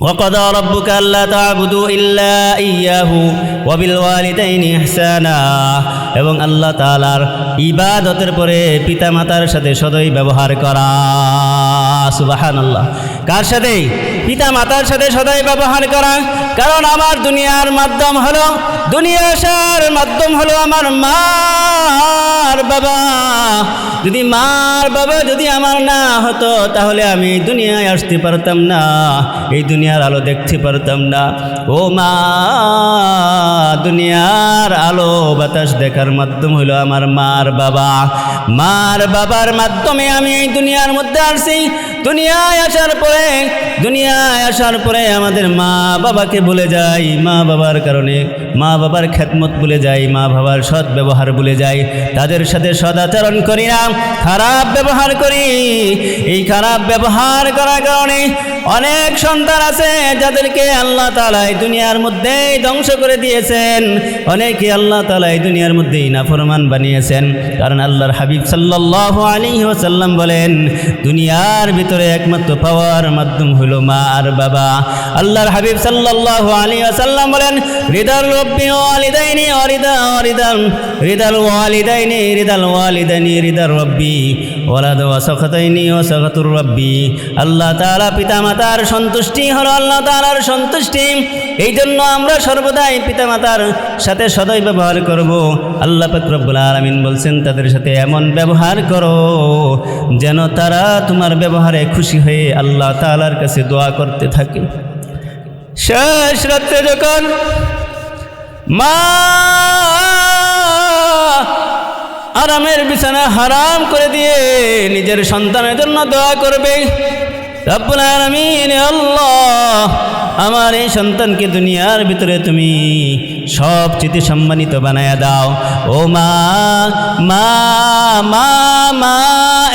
وقضى ربك ألا تعبدوا إلا إياه وبالوالدين إحسانا এবং আল্লাহ তাআলার ইবাদতের পরে পিতামাতার সাথে সদয় ব্যবহার করা সুবহানাল্লাহ। কার সাথে? পিতা মাতার সাথে সদয় ব্যবহার করা। কারণ আমার দুনিয়ার মাধ্যম হলো, দুনিয়া আসার মাধ্যম হলো আমার মার বাবা। যদি মার বাবা যদি আমার না হতো, তাহলে আমি দুনিয়ায় আসতে পারতাম না। এই দুনিয়ার আলো দেখতে পারতাম না। ও মা, দুনিয়ার আলো বাতাস দেখার মাধ্যম হলো আমার মার বাবা। মার বাবার মাধ্যমে আমি এই দুনিয়ার মধ্যে আসছি দুনিয়ায় আসার পরে, দুনিয়ায় আসার পরে আমাদের মা বাবাকে বলে যাই মা বাবার কারণে, মা বাবার খেদমত বলে যাই মা বাবার সৎ ব্যবহার বলে যাই তাদের সাথে সদাচরণ করি না, খারাপ ব্যবহার করি। এই খারাপ ব্যবহার করার কারণে অনেক সন্তান আছে যাদেরকে আল্লাহ তালাই দুনিয়ার মধ্যেই ধ্বংস করে দিয়েছেন। অনেকে আল্লাহ তালাই দুনিয়ার মধ্যেই নাফরমান বানিয়েছেন। কারণ আল্লাহর হাবিব সাল্লাহ আলী ওসাল্লাম বলেন, দুনিয়ার ভিতরে একমাত্র পাওয়ার মাধ্যম হলো মা আর বাবা। আল্লাহর হাবিব সাল্লাহ আলী ওসাল্লাম বলেন হৃদয় রব্বি ওয়ালিদাইনি অরিদা অরিদান হৃদাল ওয়ালিদাইনি হৃদাল ওয়ালিদাইনি হৃদার রব্বি, ওয়ালাদ ওয়াসখতাইনি ওয়াসখতুর রব্বি। আল্লাহ তাআলা পিতামাতার সন্তুষ্টি হলো আল্লাহ তাআলার সন্তুষ্টি। এই জন্য আমরা সর্বদাই পিতামাতার সাথে সদয় ব্যবহার করব। আল্লাহ পাক রব্বুল আলামিন বলছেন, তাদের সাথে এমন ব্যবহার করো যেন তারা তোমার ব্যবহারে খুশি হয়ে আল্লাহ তালার কাছে দোয়া করতে থাকে। শেষ রাত্রে যখন মা আরামের বিছানা হারাম করে দিয়ে নিজের সন্তানের জন্য দোয়া করবে, রব্বুল আলমিন আল্লাহ আমার এই সন্তানকে দুনিয়ার ভিতরে তুমি সব চিতে সম্মানিত বানায় দাও। ও মা মা মা মা,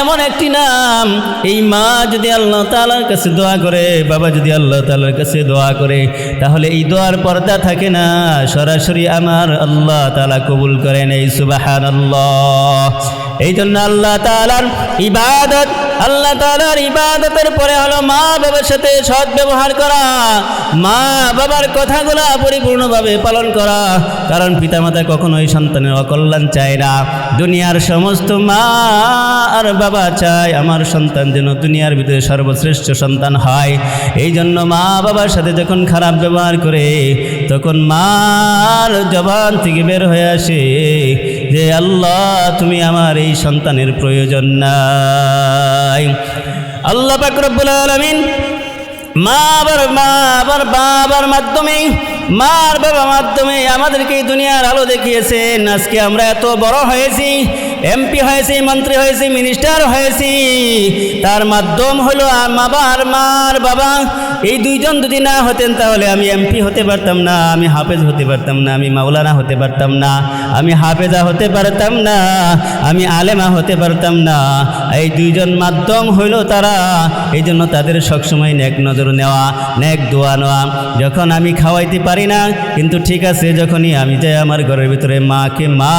এমন একটি নাম। এই মা যদি আল্লাহ তালার কাছে দোয়া করে, বাবা যদি আল্লাহ তালার কাছে দোয়া করে, তাহলে এই দোয়ার পর্দা থাকে না। সরাসরি আমার আল্লাহ তালা কবুল করেন এই সুবাহান আল্লাহ এই জন্য আল্লাহ তালার ইবাদত, আল্লাহ তালার ইবাদতের পরে হলো মা বাবার সাথে সৎ ব্যবহার করা। মা বাবার কথাগুলো পরিপূর্ণভাবে পালন করা, কারণ পিতামাতা কখনোই সন্তানের অকল্যাণ চায় না। দুনিয়ার সমস্ত মা আর বাবা চায়, আমার সন্তান যেন দুনিয়ার ভিতরে সর্বশ্রেষ্ঠ সন্তান হয়। এই জন্য মা বাবার সাথে যখন খারাপ ব্যবহার করে, তখন মার জবান থেকে বের হয়ে আসে যে, আল্লাহ, তুমি আমার এই সন্তানের প্রয়োজন নাই। আল্লাহ পাক রব্বুল আলামিন মা আবার মা আবার বাবার মাধ্যমে, মার বাবার মাধ্যমে আমাদেরকে দুনিয়ার আলো দেখিয়েছেন। আজকে আমরা এত বড় হয়েছি এমপি হয়েছি, মন্ত্রী হয়েছি, মিনিস্টার হয়েছি। তার মাধ্যম হলো আমার মার বাবা। এই দুইজন যদি না হতেন তাহলে আমি এমপি হতে পারতাম না, আমি হাফেজ হতে পারতাম না, আমি মাওলানা হতে পারতাম না, আমি হাফেজা হতে পারতাম না, আমি আলেমা হতে পারতাম না। এই দুইজন মাধ্যম হইল তারা। এই জন্য তাদের সবসময় নেক নজর নেওয়া, নেক দোয়া নেওয়া। যখন আমি খাওয়াইতে পারি না, কিন্তু ঠিক আছে, যখনই আমি যাই আমার ঘরের ভিতরে মাকে মা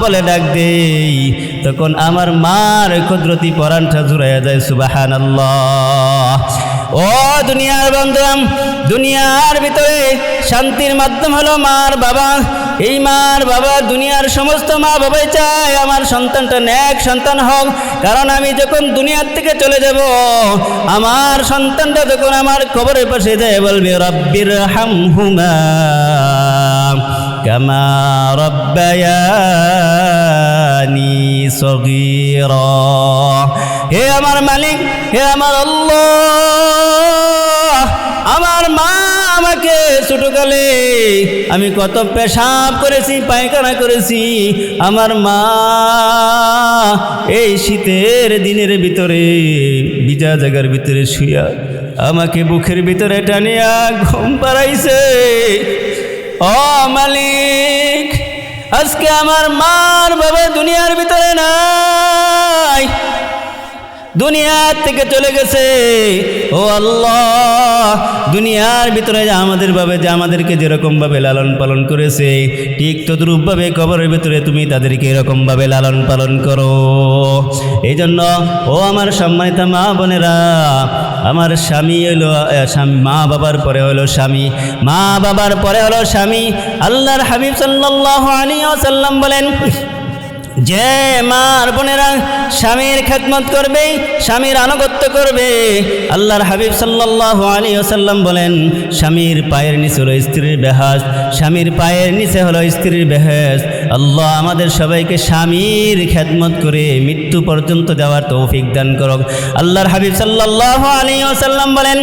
বলে ডাক দেই। তখন আমার মার কুদরতি পরানটা জুড়াইয়া যায় সুবাহান ও দুনিয়ার বন্ধুরাম, দুনিয়ার ভিতরে শান্তির মাধ্যম হলো মার বাবা। এই মার বাবা দুনিয়ার সমস্ত মা বাবাই চায়, আমার সন্তানটা ন্যাক সন্তান হোক। কারণ আমি যখন দুনিয়ার থেকে চলে যাব, আমার সন্তানটা যখন আমার কবরের পাশে যায়, বলবে, রব্বির হামহুমা, কামা রব্বায়ানি হে আমার মালিক, হে আমার আল্লাহ, আমার মা আমাকে ছোটকালে আমি কত পেশাব করেছি, পায়খানা করেছি। আমার মা এই শীতের দিনের ভিতরে বিজা জায়গার ভিতরে শুয়া আমাকে বুকের ভিতরে টানিয়া ঘুম পাড়াইছে। ও মালিক আজকে আমার মার বাবা দুনিয়ার ভিতরে নাই দুনিয়ার থেকে চলে গেছে। ও আল্লাহ, দুনিয়ার ভিতরে যে আমাদের ভাবে, যে আমাদেরকে যেরকমভাবে লালন পালন করেছে, ঠিক তদ্রূপভাবে কবরের ভিতরে তুমি তাদেরকে এরকমভাবে লালন পালন করো। এই জন্য ও আমার সম্মানিত মা বোনেরা, আমার স্বামী হলো স্বামী, মা বাবার পরে হলো স্বামী। মা বাবার পরে হলো স্বামী। আল্লাহর হাবিব সাল্লাল্লাহু আলাইহি ওয়াসাল্লাম বলেন, যে মার বোনেরা স্বামীর খেদমত করবে, স্বামীর আনুগত্য করবে। আল্লাহর হাবিব সাল্লাহ আলী ওসাল্লাম বলেন, স্বামীর পায়ের নিচে হলো স্ত্রীর বেহাস, স্বামীর পায়ের নিচে হলো স্ত্রীর বেহাস। আল্লাহ আমাদের সবাইকে স্বামীর খেদমত করে মৃত্যু পর্যন্ত দেওয়ার তৌফিক দান করক। আল্লাহর হাবিব সাল্লাহ আলী ওসাল্লাম বলেন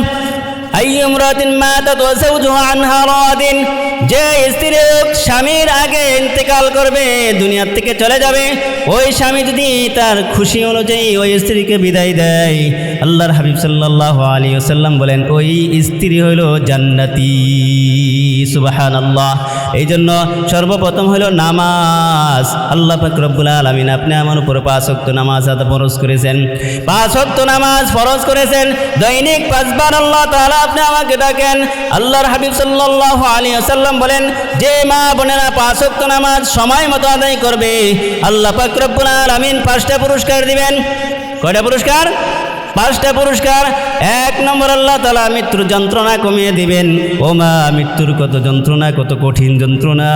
ওয়া যাওজুহা আনহা রাদিন যে স্ত্রী স্বামীর আগে ইন্তেকাল করবে, দুনিয়ার থেকে চলে যাবে। ওই স্বামী যদি তার খুশি অনুযায়ী ওই স্ত্রীকে বিদায় দেয়, আল্লাহর হাবিব সাল্লাল্লাহু আলাইহি ওয়াসাল্লাম বলেন, ওই স্ত্রী হইল জান্নাতি। সুবাহান আল্লাহ এই জন্য সর্বপ্রথম হলো নামাজ। আল্লাহ পাক রব্বুল আলামিন আপনি আমার উপর পাঁচ ওয়াক্ত নামাজ আদা ফরজ করেছেন। পাঁচ ওয়াক্ত নামাজ ফরজ করেছেন। দৈনিক পাঁচবার আল্লাহ তাআলা আপনি আমাকে ডাকেন। আল্লাহর হাবিব সাল্লাহ আলী আসাল্লাম বলেন, যে মা বোনেরা পাঁচ ওয়াক্ত নামাজ সময় মতো আদায় করবে, আল্লাহ পাক রব্বুল আমিন পাঁচটা পুরস্কার দিবেন। কয়টা পুরস্কার? পাঁচটা পুরস্কার, এক নম্বর আল্লাহ তালা মৃত্যুর যন্ত্রণা কমিয়ে দিবেন। ও মা মৃত্যুর কত যন্ত্রণা, কত কঠিন যন্ত্রণা।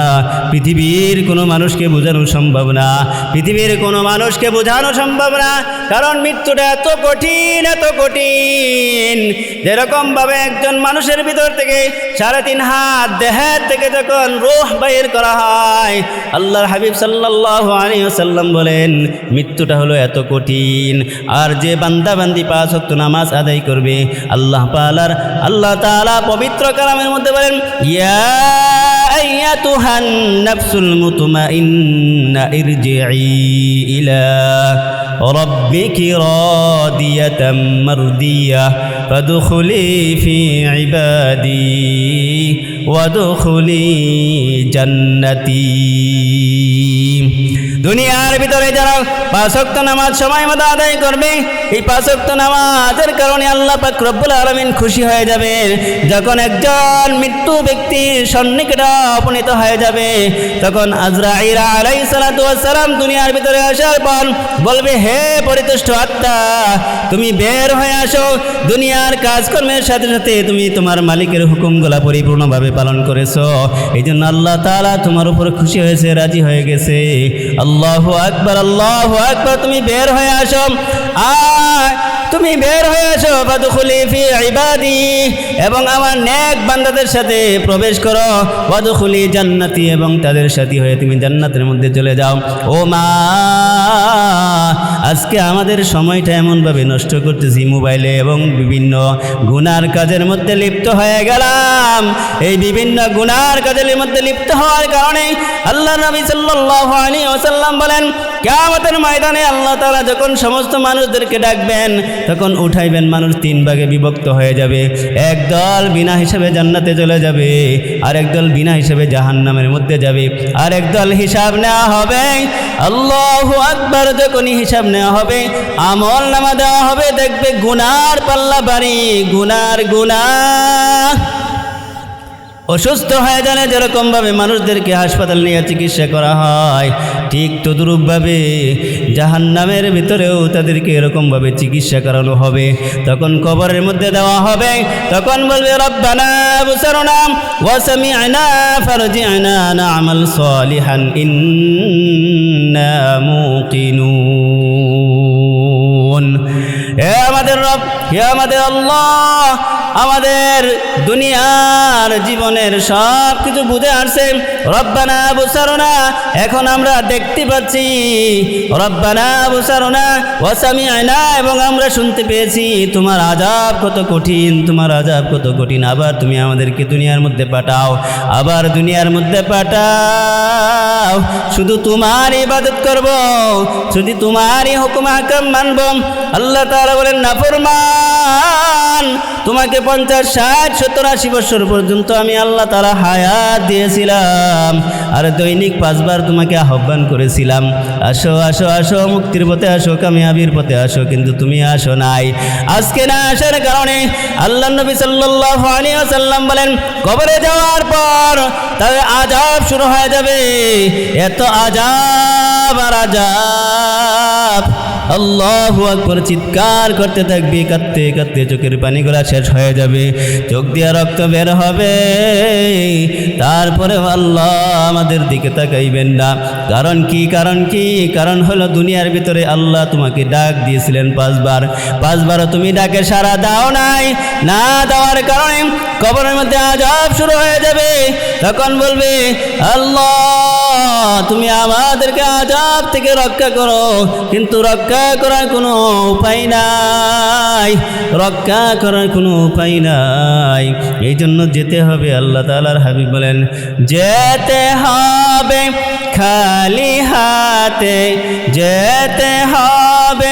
পৃথিবীর কোনো মানুষকে বোঝানো সম্ভব না। পৃথিবীর কোনো মানুষকে বোঝানো সম্ভব না। কারণ মৃত্যুটা এত কঠিন এত কঠিন। যেরকমভাবে একজন মানুষের ভিতর থেকে সাড়ে তিন হাত দেহের থেকে যখন রোহ বাইর করা হয়, আল্লাহর হাবিব সাল্লাল্লাহু আলাইহি ওয়াসাল্লাম বলেন, মৃত্যুটা হলো এত কঠিন। আর যে বান্দা বান্দি পাঁচ ওয়াক্ত নামাজ আদায় করবে আল্লাহ পালার আল্লাহ তাআলা পবিত্র কালামের মধ্যে বলেন ইয়া আইয়াতুহান নাফসুল মুতমাইন্না ইরজিই ইলা ربك راضية مرضية فادخلي في عبادي وادخلي جنتي দুনিয়ার ভিতরে যারা পাঁচক্ত নামাজ সময় মতো আদায় করবে, এই পাঁচক্ত নামাজের কারণে আল্লাহ পাক রব্বুল আলমিন খুশি হয়ে যাবে। যখন একজন মৃত্যু ব্যক্তির সন্নিকটা উপনীত হয়ে যাবে, তখন আজরাইরা আলাই দুনিয়ার ভিতরে আসার পর বলবে, হে পরিতুষ্ট আত্মা, তুমি বের হয়ে আসো। দুনিয়ার কাজকর্মের সাথে সাথে তুমি তোমার মালিকের হুকুমগুলা পরিপূর্ণভাবে পালন করেছ। এই জন্য আল্লাহ তালা তোমার উপর খুশি হয়েছে, রাজি হয়ে গেছে। আল্লাহ আকবার আল্লাহ আকবর তুমি বের হয়ে আসো। আয় তুমি বের হয়ে আসো বাদুখুলি ফি ইবাদি, এবং আমার নেক বান্দাদের সাথে প্রবেশ করো বাদুখুলি জান্নাতি এবং তাদের সাথে হয়ে তুমি জান্নাতের মধ্যে চলে যাও। ও মা, আজকে আমাদের সময়টা এমনভাবে নষ্ট করতেছি মোবাইলে এবং বিভিন্ন গুনার কাজের মধ্যে লিপ্ত হয়ে গেলাম। এই বিভিন্ন গুনার কাজের মধ্যে লিপ্ত হওয়ার কারণে আল্লাহ নবী সাল্লাল্লাহু আলাইহি ওয়াসাল্লাম বলেন কিয়ামতের ময়দানে আল্লাহ তাআলা যখন সমস্ত মানুষদেরকে ডাকবেন, তখন উঠাইবেন মানুষ তিন ভাগে বিভক্ত হয়ে যাবে। এক দল বিনা হিসাবে জান্নাতে চলে যাবে আর এক দল বিনা হিসাবে জাহান্নামের মধ্যে যাবে। আর এক দল হিসাব নেওয়া হবে, আল্লাহু আকবার যখনই হিসাব নেওয়া হবে, আমল নামা দেওয়া হবে, দেখবে গুনার পাল্লা বাড়ি গুনার গুনা অসুস্থ হয়ে গেলে যেরকমভাবে মানুষদেরকে হাসপাতাল নিয়ে চিকিৎসা করা হয়, ঠিক তদুরূপভাবে জাহান নামের ভিতরেও তাদেরকে এরকমভাবে চিকিৎসা করানো হবে। তখন কবরের মধ্যে দেওয়া হবে, তখন বলবে, রব্বানা সালিহান ইন্না মুকিনুন। হে আমাদের রব হে আমাদের আল্লাহ, আমাদের দুনিয়ার জীবনের সব কিছু বুঝে আসছে। রব্বানা বুসারোনা এখন আমরা দেখতে পাচ্ছি। রব্বানা বুসারোনা ওয়াসামি আয়না এবং আমরা শুনতে পেয়েছি, তোমার আজাব কত কঠিন, তোমার আজাব কত কঠিন, আবার তুমি আমাদেরকে দুনিয়ার মধ্যে পাঠাও, আবার দুনিয়ার মধ্যে পাঠাও। শুধু তোমার ইবাদত করব, শুধু তোমারই হুকুম হাকাম মানব। আল্লাহ তাআলা বলেন, নাফরমান পরিমাণ তোমাকে পঞ্চাশ, ষাট, সত্তর, আশি বছর পর্যন্ত আমি আল্লাহ তারা হায়াত দিয়েছিলাম। আর দৈনিক পাঁচবার তোমাকে আহ্বান করেছিলাম। আসো আসো আসো, মুক্তির পথে আসো, কামিয়াবির পথে আসো, কিন্তু তুমি আসো নাই। আজকে না আসার কারণে আল্লাহ নবী আলাইহি ওয়াসাল্লাম বলেন, কবরে যাওয়ার পর তবে আজাব শুরু হয়ে যাবে। এত আজাব আর আজাব আল্লাহু আকবর চিৎকার করতে থাকবি, কাঁদতে কাঁদতে চোখের পানিগুলা শেষ হয়ে যাবে। চোখ দিয়ে রক্ত বের হবে। তারপরে আল্লাহ আমাদের দিকে তাকাইবেন না। কারণ কি কারণ কি? কারণ হলো দুনিয়ার ভিতরে আল্লাহ তোমাকে ডাক দিয়েছিলেন পাঁচবার। পাঁচবারও তুমি ডাকে সারা দাও নাই। না দেওয়ার কারণে কবরের মধ্যে আজাব শুরু হয়ে যাবে। তখন বলবে, আল্লাহ তুমি আমাদেরকে আজাব থেকে রক্ষা করো, কিন্তু রক্ষা করার কোনো উপায় নাই। রক্ষা করার কোনো উপায় নাই। এই জন্য যেতে হবে, আল্লাহ তালার হাবিব বলেন, যেতে হবে খালি হাতে, যেতে হবে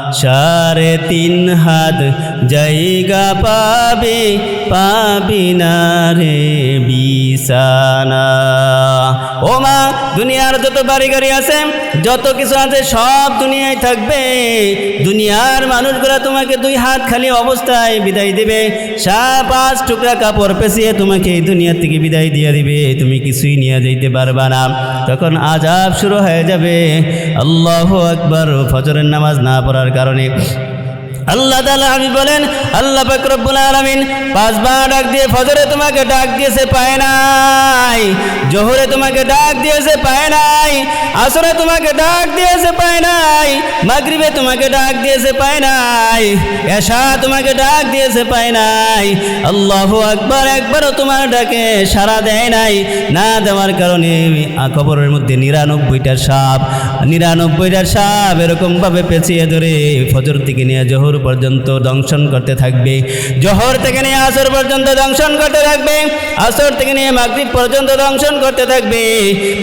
সাড়ে তিন হাত জায়গা পাবে, পাবি না রে বিছানা। ও মা, দুনিয়ার যত বাড়ি গাড়ি আছে, যত কিছু আছে সব দুনিয়ায় থাকবে। দুনিয়ার মানুষগুলো তোমাকে দুই হাত খালি অবস্থায় বিদায় দিবে সা পাঁচ টুকরা কাপড় পেঁচিয়ে তোমাকে এই দুনিয়া থেকে বিদায় দিয়ে দিবে, তুমি কিছুই নিয়ে যাইতে পারবা না। তখন আজাব শুরু হয়ে যাবে। আল্লাহ আকবর, ফজরের নামাজ না পড়ার কারণে আল্লাহ তাআলা আমি বলেন, আল্লাহ পাক রব্বুল আলামিন পাঁচবার ডাক দিয়ে ফজরে তোমাকে ডাক দিয়েছে, পায় নাই। জোহরে তোমাকে ডাক দিয়েছে, পায় নাই। আসরে তোমাকে ডাক দিয়েছে, পায় নাই। মাগরিবে তোমাকে ডাক দিয়েছে, পায় নাই। এশা তোমাকে ডাক দিয়েছে, পায় নাই। আল্লাহ আকবার, একবারও তোমার ডাকে সাড়া দেয় নাই। না দেওয়ার কারণে কবরের মধ্যে নিরানব্বইটা সাপ নিরানব্বইটা সাপ এরকমভাবে পেঁচিয়ে ধরে ফজর থেকে নিয়ে জোহর পর্যন্ত দংশন করতে থাকবে। জোহর থেকে নিয়ে আসর পর্যন্ত দংশন করতে থাকবে। আসর থেকে নিয়ে মাগরিব পর্যন্ত দংশন করতে থাকবে।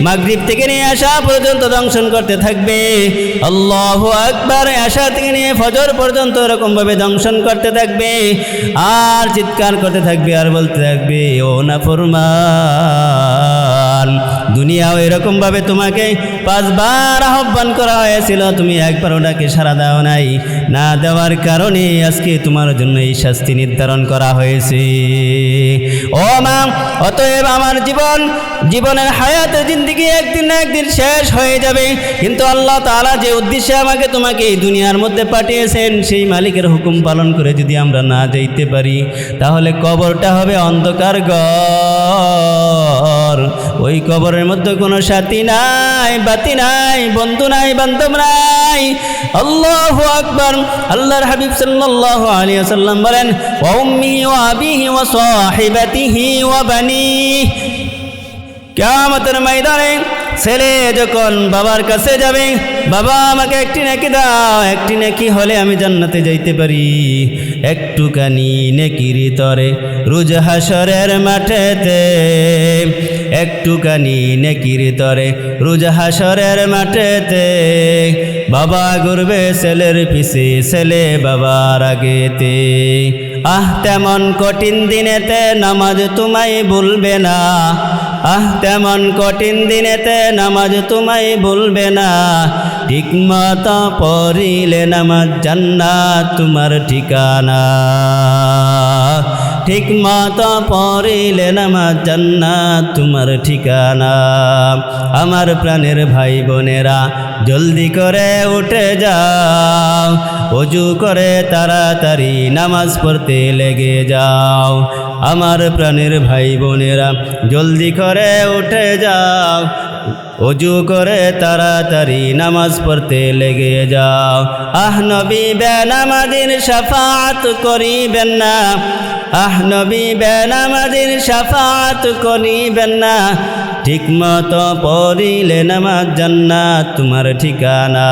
মাগরিব থেকে নিয়ে আসা পর্যন্ত দংশন করতে থাকবে। আল্লাহ আকবার আসা থেকে নিয়ে ফজর পর্যন্ত এরকমভাবে দংশন করতে থাকবে। আর চিৎকার করতে থাকবে আর বলতে থাকবে, ও না ফরমান দুনিয়াও এরকমভাবে তোমাকে পাঁচবার আহ্বান করা হয়েছিল, তুমি একবার ওটাকে সারা দাও নাই। না দেওয়ার কারণে আজকে তোমার জন্য এই শাস্তি নির্ধারণ করা হয়েছে। ও মা, অতএব আমার জীবন, জীবনের হায়াতের জিন্দিগি একদিন না একদিন শেষ হয়ে যাবে। কিন্তু আল্লাহ তাআলা যে উদ্দেশ্যে আমাকে তোমাকে এই দুনিয়ার মধ্যে পাঠিয়েছেন, সেই মালিকের হুকুম পালন করে যদি আমরা না যাইতে পারি, তাহলে কবরটা হবে অন্ধকার ঘর। ওই কবরের মধ্যে কোনো সাথী নাই, বাতি নাই, বন্ধু নাই, বান্ধব নাই। আল্লাহ আকবর। আল্লাহর হাবিব সাল্লাহ আলী আসাল্লাম বলেন ওমি ও আবিহি ও সাহিবাতিহি ওয়া বানি। কেমতের ময়দানে ছেলে যখন বাবার কাছে যাবে, বাবা আমাকে একটি নাকি দাও, একটি নাকি হলে আমি জান্নাতে যাইতে পারি। একটুখানি নেকির তরে রোজ হাসরের মাঠেতে, একটুখানি নেকির তরে রোজ হাসরের মাঠেতে বাবা ঘুরবে ছেলের পিছে, ছেলে বাবার আগেতে। আহ, তেমন কঠিন দিনেতে নামাজ তোমায় ভুলবে না। আহ, তেমন কঠিন দিনেতে নামাজ তোমায় ভুলবে না। ঠিক মতো পড়িলে নামাজ জান্নাত তোমার ঠিকানা। ঠিক মতো পড়িলে নামাজ জান্নাত, তোমার ঠিকানা। আমার প্রাণের ভাই বোনেরা, জলদি করে উঠে যাও। অজু করে তাড়াতাড়ি নামাজ পড়তে লেগে যাও। আমার প্রাণের ভাই বোনেরা, জলদি করে উঠে যাও। অজু করে তাড়াতাড়ি নামাজ পড়তে লেগে যাও। আহ নবী বে বেনামাজির সাফাত করিবেন না। আহ নবী বেনামাজির সাফাত করিবেন না। ঠিক মতো পড়িলে নামাজ জান্নাত তোমার ঠিকানা।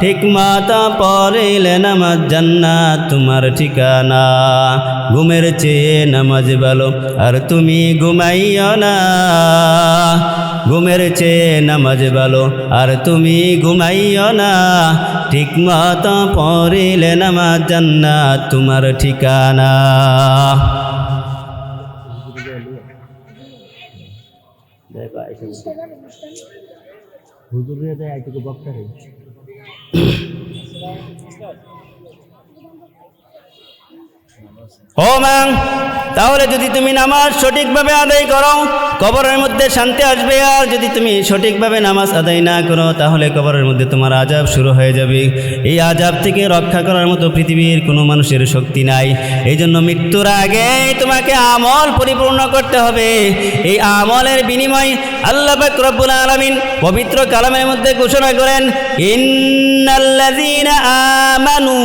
ঠিক মতো পড়িলে নামাজ জান্নাত তোমার ঠিকানা। ঘুমের চেয়ে নামাজ ভালো, আর তুমি ঘুমাইও না। ঘুমের চেয়ে নামাজ ভালো, আর তুমি ঘুমাইও না। ঠিক মতো পড়িলে নামাজ জান্নাত তোমার ঠিকানা। हुजूर ने तो आई को बक करे ও ম্যাম তাহলে যদি তুমি নামাজ সঠিকভাবে আদায় করো, কবরের মধ্যে শান্তি আসবে। আর যদি তুমি সঠিকভাবে নামাজ আদায় না করো, তাহলে কবরের মধ্যে তোমার আজাব শুরু হয়ে যাবে। এই আজাব থেকে রক্ষা করার মতো পৃথিবীর কোনো মানুষের শক্তি নাই। এই জন্য মৃত্যুর আগে তোমাকে আমল পরিপূর্ণ করতে হবে। এই আমলের বিনিময় আল্লাহ রব্বুল আলামিন পবিত্র কালামের মধ্যে ঘোষণা করেন, ইন্নাল্লাযীনা আমানু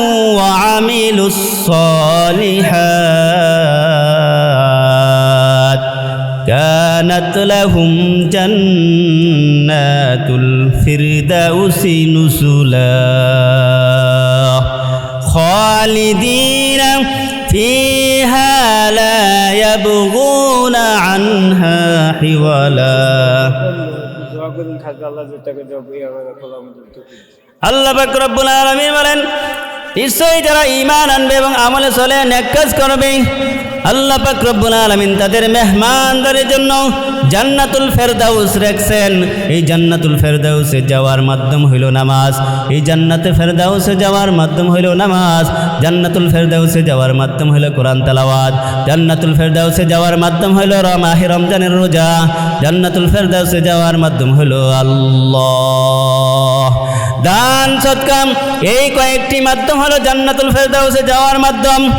সালিহাত كانت لهم جنات الفردوس نزلا خالدين فيها لا يبغون عنها حولا দোয়া করুন থাকবে আল্লাহ যে তাকে জব ইয়া করে খোলা মতো আল্লাহ পাক রব্বুল আলামিন বলেন নিশ্চয়ই যারা ইমান আনবে এবং আমলে চলে নেক কাজ করবে। আল্লাহ পাক আলামিন তাদের মেহমানদারের জন্য জান্নাতুল ফেরদাউস রাখছেন। এই জান্নাতুল ফেরদাউসে যাওয়ার মাধ্যম হইল নামাজ। এই জান্নাতে ফেরদাউসে যাওয়ার মাধ্যম হইল নামাজ। জান্নাতুল ফেরদাউসে যাওয়ার মাধ্যম হইল কোরআন তালাওয়াত। জান্নাতুল ফেরদাউসে যাওয়ার মাধ্যম হইল রমাহি রমজানের রোজা। জান্নাতুল ফেরদাউসে যাওয়ার মাধ্যম হইল আল্লাহ। দান সৎকাম। এই কয়েকটি মাধ্যম হলো জান্নাতুল ফেরদাউসে যাওয়ার মাধ্যম।